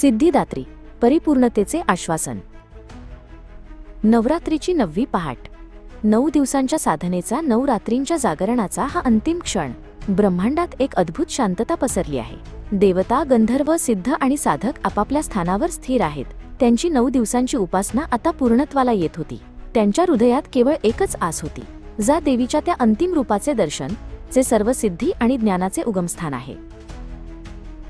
सिद्धिदात्री परिपूर्णतेचे आश्वासन. नवरात्रीची नववी पहाट. नऊ दिवसांच्या साधनेचा नवरात्रींच्या जागरणाचा हा अंतिम क्षण. ब्रह्मांडात एक अद्भुत शांतता पसरली आहे. देवता गंधर्व सिद्ध आणि साधक आपापल्या स्थानावर स्थिर आहेत. त्यांची नऊ दिवसांची उपासना आता पूर्णत्वाला येत होती. त्यांच्या हृदयात केवळ एकच आस होती. जा देवीच्या त्या अंतिम रूपाचे दर्शन जे सर्व सिद्धी आणि ज्ञानाचे उगमस्थान आहे.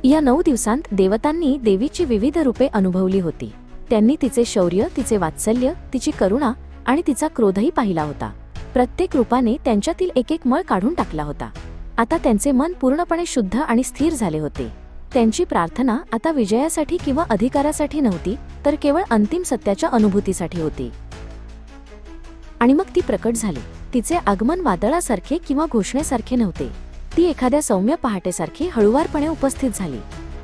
या नऊ दिवसांत देवतांनी देवीची विविध रूपे अनुभवली होती. त्यांनी तिचे शौर्य तिचे वात्सल्य तिची करुणा आणि तिचा क्रोधही पाहिला होता. प्रत्येक रूपाने त्यांच्यातील एक एक मळ काढून टाकला होता. आता त्यांचे मन पूर्णपणे शुद्ध आणि स्थिर झाले होते. त्यांची प्रार्थना आता विजयासाठी किंवा अधिकारासाठी नव्हती तर केवळ अंतिम सत्याच्या अनुभूतीसाठी होती. आणि मग ती प्रकट झाली. तिचे आगमन वादळासारखे किंवा घोषणेसारखे नव्हते. ती एखाद्या सौम्य पहाटेसारखी हळुवारपणे उपस्थित झाली.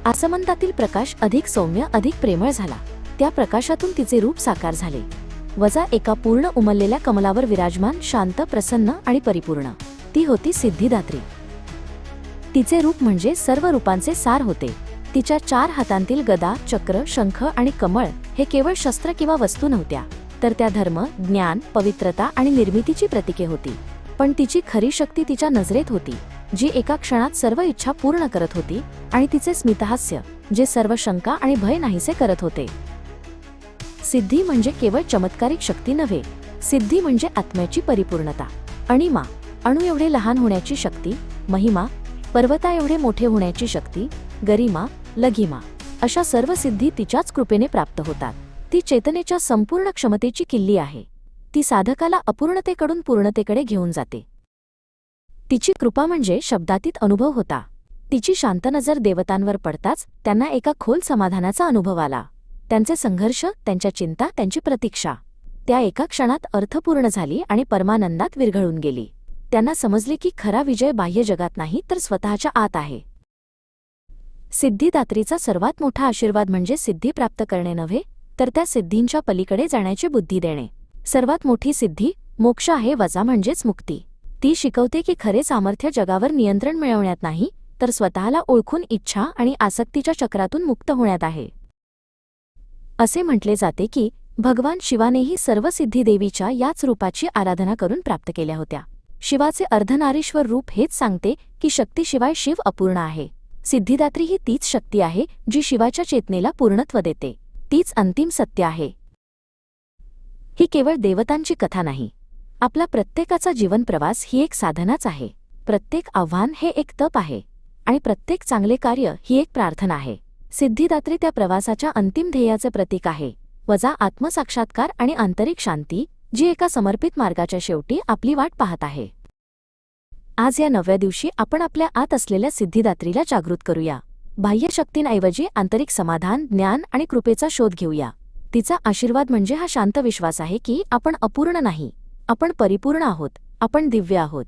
आसमंतातील प्रकाश अधिक सौम्य अधिक प्रेमळ झाला. त्या प्रकाशातून तिचे रूप साकार झाले. वजा एका पूर्ण उमललेल्या कमलावर विराजमान शांत प्रसन्न आणि परिपूर्ण. ती होती सिद्धिदात्री. तिचे रूप म्हणजे सर्व रूपांचे सार होते. तिच्या चार हातांतील गदा चक्र शंख आणि कमळ हे केवळ शस्त्र किंवा वस्तू नव्हत्या. तर त्या धर्म ज्ञान पवित्रता आणि निर्मितीची प्रतीके होती. पण तिची खरी शक्ती तिच्या नजरेत होती. जी एका क्षणात सर्व इच्छा पूर्ण करत होती आणि तिचे स्मितहास्य जे सर्व शंका आणि भय नाहीसे करत होते. सिद्धी म्हणजे केवळ चमत्कारिक शक्ती नव्हे सिद्धी म्हणजे आत्म्याची परिपूर्णता. अणिमा अणु एवढे लहान होण्याची शक्ती महिमा पर्वता एवढे मोठे होण्याची शक्ती गरिमा लघिमा अशा सर्व सिद्धी तिच्याच कृपेने प्राप्त होतात. ती चेतनेच्या संपूर्ण क्षमतेची किल्ली आहे. ती साधकाला अपूर्णतेकडून पूर्णतेकडे घेऊन जाते. तिची कृपा म्हणजे शब्दातीत अनुभव होता. तिची शांत नजर देवतांवर पडताच त्यांना एका खोल समाधानाचा अनुभव आला. त्यांचे संघर्ष त्यांच्या चिंता त्यांची प्रतीक्षा. त्या एका क्षणात अर्थपूर्ण झाली आणि परमानंदात विरघळून गेली. त्यांना समजले की खरा विजय बाह्य जगात नाही तर स्वतःच्या आत आहे. सिद्धिदात्रीचा सर्वात मोठा आशीर्वाद म्हणजे सिद्धी प्राप्त करणे नव्हे तर त्या सिद्धींच्या पलीकडे जाण्याची बुद्धी देणे. सर्वात मोठी सिद्धी मोक्ष आहे वजा म्हणजेच मुक्ती. ती शिकवते की खरे सामर्थ्य जगावर नियंत्रण मिळवण्यात नाही तर स्वतःला ओळखून इच्छा आणि आसक्तीच्या चक्रातून मुक्त होण्यात आहे. असे म्हटले जाते की भगवान शिवानेही सर्व सिद्धिदेवीच्या याच रूपाची आराधना करून प्राप्त केल्या होत्या. शिवाचे अर्धनारीश्वर रूप हेच सांगते की शक्तीशिवाय शिव अपूर्ण आहे. सिद्धिदात्री ही तीच शक्ती आहे जी शिवाच्या चेतनेला पूर्णत्व देते. तीच अंतिम सत्य आहे. ही केवळ देवतांची कथा नाही. आपला प्रत्येकाचा जीवनप्रवास ही एक साधनाच आहे. प्रत्येक आव्हान हे एक तप आहे. आणि प्रत्येक चांगले कार्य ही एक प्रार्थना आहे. सिद्धिदात्री त्या प्रवासाच्या अंतिम ध्येयाचे प्रतीक आहे. वजा आत्मसाक्षात्कार आणि आंतरिक शांती जी एका समर्पित मार्गाच्या शेवटी आपली वाट पाहत आहे. आज या नवव्या दिवशी आपण आपल्या आत असलेल्या सिद्धिदात्रीला जागृत करूया. बाह्य शक्तींऐवजी आंतरिक समाधान ज्ञान आणि कृपेचा शोध घेऊया. तिचा आशीर्वाद म्हणजे हा शांत विश्वास आहे की आपण अपूर्ण नाही. आपण परिपूर्ण आहोत आपण दिव्य आहोत.